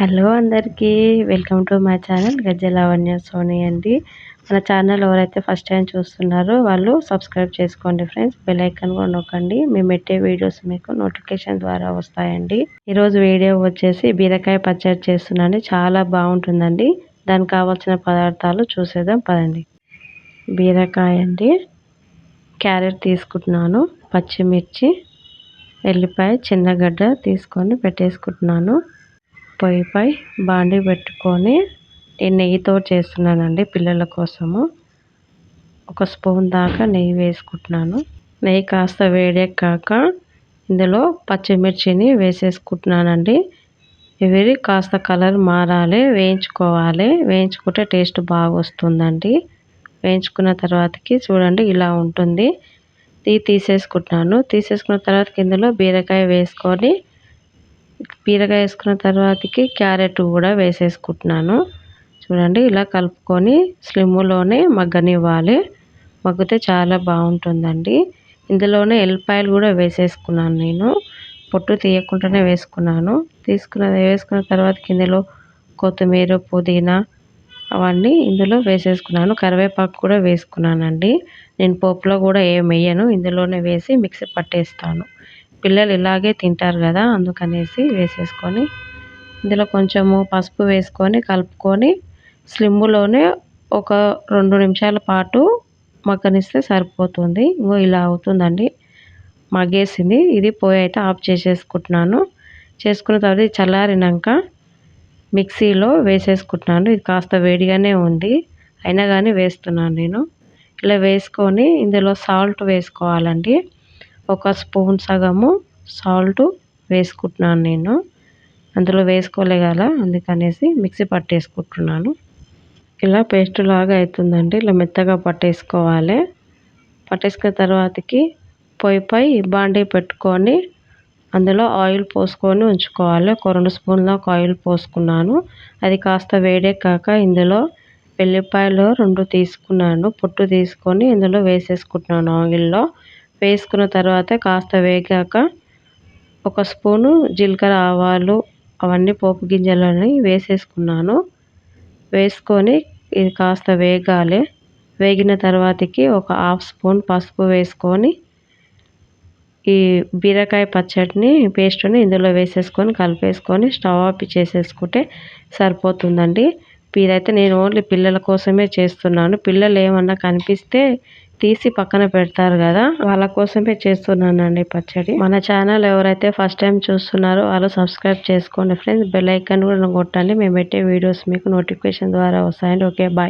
Hello అందరికీ welcome to my channel Gajjalavanya Soni అండి. మన ఛానల్ ఎవరైతే ఫస్ట్ టైం చూస్తున్నారో వాళ్ళు సబ్స్క్రైబ్ చేసుకోండి ఫ్రెండ్స్ బెల్ ఐకాన్ కూడా నొక్కండి. మేము పెట్టే వీడియోస్ మీకు నోటిఫికేషన్ ద్వారా వస్తాయండి. ఈరోజు వీడియో వచ్చేసి బీరకాయ పచ్చడి చేస్తున్నాను. చాలా బాగుంటుందండి. దానికి కావాల్సిన పదార్థాలు చూసేద్దాం పదండి. బీరకాయ అండి. క్యారెట్ తీసుకుంటున్నాను పచ్చిమిర్చి ఎల్లిపాయ చిన్నగడ్డ తీసుకొని పెట్టేసుకుంటున్నాను. పొయ్యిపై బాండి పెట్టుకొని నేను నెయ్యితో చేస్తున్నానండి పిల్లల కోసము. ఒక స్పూన్ దాకా నెయ్యి వేసుకుంటున్నాను. నెయ్యి కాస్త వేడెక్కాక ఇందులో పచ్చిమిర్చిని వేసేసుకుంటున్నానండి. ఇవి కాస్త కలర్ మారాలి వేయించుకోవాలి. వేయించుకుంటే టేస్ట్ బాగా వస్తుందండి వేయించుకున్న తర్వాతకి చూడండి ఇలా ఉంటుంది. తీ తీసేసుకుంటున్నాను. తీసేసుకున్న తర్వాత ఇందులో బీరకాయ వేసుకొని పీరకాయ వేసుకున్న తర్వాతకి క్యారెట్ కూడా వేసేసుకుంటున్నాను. చూడండి ఇలా కలుపుకొని స్లిమ్లోనే మగ్గనివ్వాలి. మగ్గితే చాలా బాగుంటుందండి. ఇందులోనే ఎల్లిపాయలు కూడా వేసేసుకున్నాను నేను. పొట్టు తీయకుండానే వేసుకున్నాను. తీసుకున్న వేసుకున్న తర్వాత ఇందులో కొత్తిమీర పుదీనా అవన్నీ ఇందులో వేసేసుకున్నాను. కరివేపాకు కూడా వేసుకున్నానండి. నేను పోపులో కూడా ఏం వేయను. ఇందులోనే వేసి మిక్సీ పట్టేస్తాను. పిల్లలు ఇలాగే తింటారు కదా అందుకనేసి వేసేసుకొని ఇందులో కొంచెము పసుపు వేసుకొని కలుపుకొని స్లిమ్లోనే ఒక రెండు నిమిషాల పాటు మగ్గనిస్తే సరిపోతుంది. ఇంకో ఇలా అవుతుందండి. మగ్గేసింది. ఇది పోయి అయితే ఆఫ్ చేసేసుకుంటున్నాను. చేసుకున్న తర్వాత చల్లారినాక మిక్సీలో వేసేసుకుంటున్నాను. ఇది కాస్త వేడిగానే ఉంది. అయినా కానీ వేస్తున్నాను నేను. ఇలా వేసుకొని ఇందులో సాల్ట్ వేసుకోవాలండి. ఒక స్పూన్ సగము సాల్ట్ వేసుకుంటున్నాను నేను. అందులో వేసుకోలే కదా అందుకనేసి మిక్సీ పట్టేసుకుంటున్నాను. ఇలా పేస్ట్ లాగా అవుతుందండి ఇలా మెత్తగా పట్టేసుకోవాలి. పట్టేసుకున్న తర్వాతకి పొయ్యిపై బాండీ పెట్టుకొని అందులో ఆయిల్ పోసుకొని ఉంచుకోవాలి. ఒక రెండు స్పూన్ల ఆయిల్ పోసుకున్నాను. అది కాస్త వేడెక్కాక ఇందులో వెల్లిపాయలు రెండు తీసుకున్నాను. పొట్టు తీసుకొని ఇందులో వేసేసుకుంటున్నాను ఆయిల్లో. వేసుకున్న తర్వాత కాస్త వేగాక ఒక స్పూను జీలకర్ర ఆవాలు అవన్నీ పోపు గింజలని వేసేసుకున్నాను. వేసుకొని ఇది కాస్త వేగాలి. వేగిన తర్వాతకి ఒక హాఫ్ స్పూన్ పసుపు వేసుకొని ఈ బీరకాయ పచ్చడిని పేస్ట్ని ఇందులో వేసేసుకొని కలిపేసుకొని స్టవ్ ఆఫ్ చేసేసుకుంటే సరిపోతుందండి. ఇదైతే నేను ఓన్లీ పిల్లల కోసమే చేస్తున్నాను. పిల్లలు ఏమన్నా కనిపిస్తే తీసి పక్కన పెడతారు కదా వాళ్ళ కోసమే చేస్తున్నానండి పచ్చడి. మన ఛానల్ ఎవరైతే ఫస్ట్ టైం చూస్తున్నారో వాళ్ళు సబ్స్క్రైబ్ చేసుకోండి. ఫ్రెండ్స్ బెల్ ఐకాన్ కూడా కొట్టండి. మేము పెట్టే వీడియోస్ మీకు నోటిఫికేషన్ ద్వారా వస్తాయండి. Okay bye